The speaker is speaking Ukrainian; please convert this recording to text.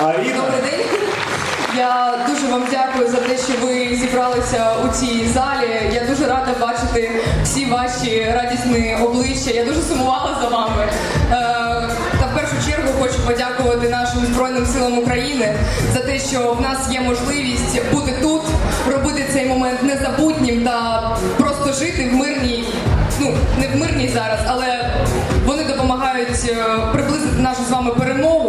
Добрий день. Я дуже вам дякую за те, що ви зібралися у цій залі. Я дуже рада бачити всі ваші радісні обличчя. Я дуже сумувала за вами. Е, та в першу чергу хочу подякувати нашим збройним силам України за те, що в нас є можливість бути тут, робити цей момент незабутнім та просто жити в мирній, ну не в мирній зараз, але вони допомагають е, приблизити нашу з вами перемогу.